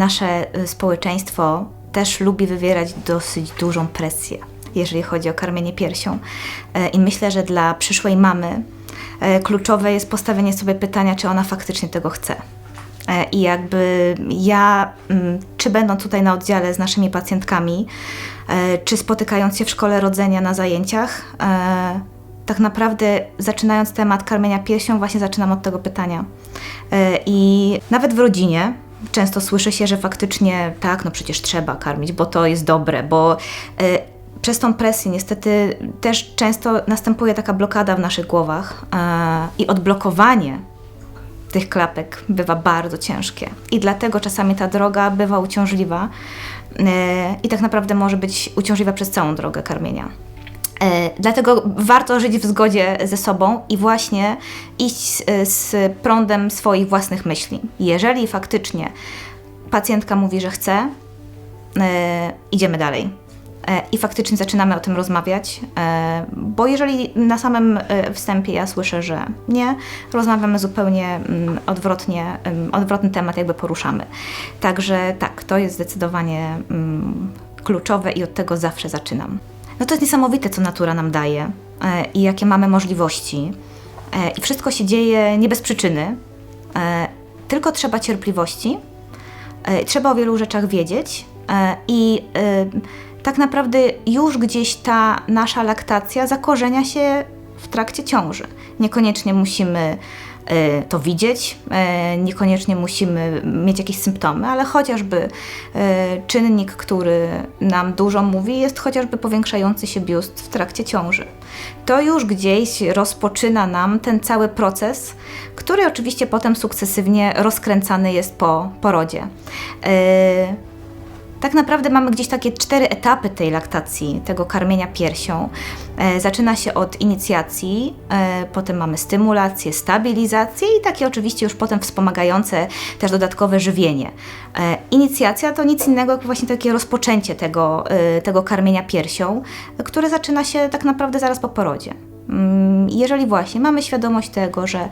nasze y, społeczeństwo też lubi wywierać dosyć dużą presję, jeżeli chodzi o karmienie piersią. E, I myślę, że dla przyszłej mamy e, kluczowe jest postawienie sobie pytania, czy ona faktycznie tego chce. E, I jakby ja, mm, czy będąc tutaj na oddziale z naszymi pacjentkami, czy spotykając się w szkole rodzenia na zajęciach, tak naprawdę zaczynając temat karmienia piersią, właśnie zaczynam od tego pytania. I nawet w rodzinie często słyszy się, że faktycznie tak, no przecież trzeba karmić, bo to jest dobre, bo e, przez tą presję niestety też często następuje taka blokada w naszych głowach e, i odblokowanie tych klapek bywa bardzo ciężkie. I dlatego czasami ta droga bywa uciążliwa e, i tak naprawdę może być uciążliwa przez całą drogę karmienia. E, Dlatego warto żyć w zgodzie ze sobą i właśnie iść z, z prądem swoich własnych myśli. Jeżeli faktycznie pacjentka mówi, że chce, e, idziemy dalej. E, I faktycznie zaczynamy o tym rozmawiać, e, bo jeżeli na samym e, wstępie ja słyszę, że nie, rozmawiamy zupełnie mm, odwrotnie, mm, odwrotny temat jakby poruszamy. Także tak, to jest zdecydowanie mm, kluczowe i od tego zawsze zaczynam. No to jest niesamowite, co natura nam daje e, i jakie mamy możliwości. E, I wszystko się dzieje nie bez przyczyny, e, tylko trzeba cierpliwości, trzeba o wielu rzeczach wiedzieć i tak naprawdę już gdzieś ta nasza laktacja zakorzenia się w trakcie ciąży. Niekoniecznie musimy to widzieć, e, niekoniecznie musimy mieć jakieś symptomy, ale chociażby e, czynnik, który nam dużo mówi, jest chociażby powiększający się biust w trakcie ciąży. To już gdzieś rozpoczyna nam ten cały proces, który oczywiście potem sukcesywnie rozkręcany jest po porodzie. Tak naprawdę mamy gdzieś takie cztery etapy tej laktacji, tego karmienia piersią. E, zaczyna się od inicjacji, e, potem mamy stymulację, stabilizację i takie oczywiście już potem wspomagające też dodatkowe żywienie. E, inicjacja to nic innego jak właśnie takie rozpoczęcie tego, tego karmienia piersią, które zaczyna się tak naprawdę zaraz po porodzie. Mm, Jeżeli właśnie mamy świadomość tego, że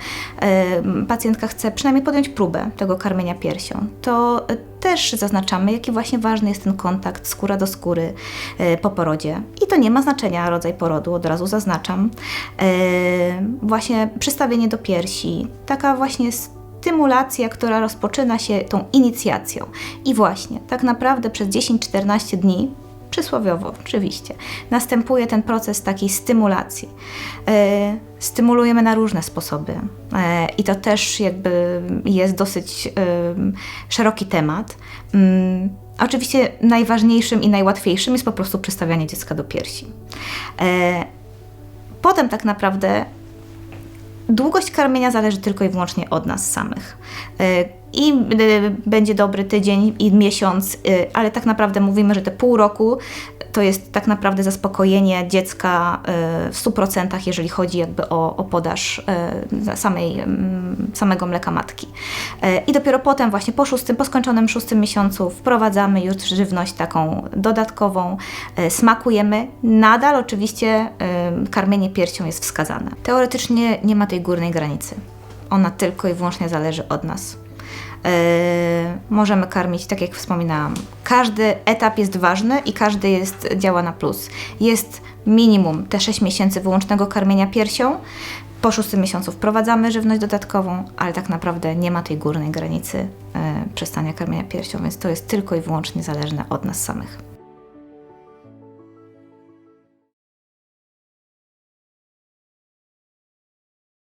pacjentka chce przynajmniej podjąć próbę tego karmienia piersią, to e, też zaznaczamy, jaki właśnie ważny jest ten kontakt skóra do skóry e, po porodzie. I to nie ma znaczenia rodzaj porodu, od razu zaznaczam. E, Właśnie przystawienie do piersi, taka właśnie stymulacja, która rozpoczyna się tą inicjacją. I właśnie, tak naprawdę przez 10-14 dni przysłowiowo oczywiście, następuje ten proces takiej stymulacji. E, stymulujemy na różne sposoby e, i to też jakby jest dosyć szeroki temat. Mm, oczywiście najważniejszym i najłatwiejszym jest po prostu przystawianie dziecka do piersi. E, potem tak naprawdę Długość karmienia zależy tylko i wyłącznie od nas samych. I y, będzie dobry tydzień i miesiąc, y, ale tak naprawdę mówimy, że te pół roku to jest tak naprawdę zaspokojenie dziecka y, w 100%, jeżeli chodzi jakby o, o podaż samej, mm, samego mleka matki. I dopiero potem właśnie po szóstym, po skończonym szóstym miesiącu wprowadzamy już żywność taką dodatkową, smakujemy. Nadal oczywiście karmienie piersią jest wskazane. Teoretycznie nie ma tej górnej granicy. Ona tylko i wyłącznie zależy od nas. Yy, możemy karmić, tak jak wspominałam. Każdy etap jest ważny i każdy jest, działa na plus. Jest minimum te 6 miesięcy wyłącznego karmienia piersią. Po szóstym miesiącu wprowadzamy żywność dodatkową, ale tak naprawdę nie ma tej górnej granicy yy, przestania karmienia piersią, więc to jest tylko i wyłącznie zależne od nas samych.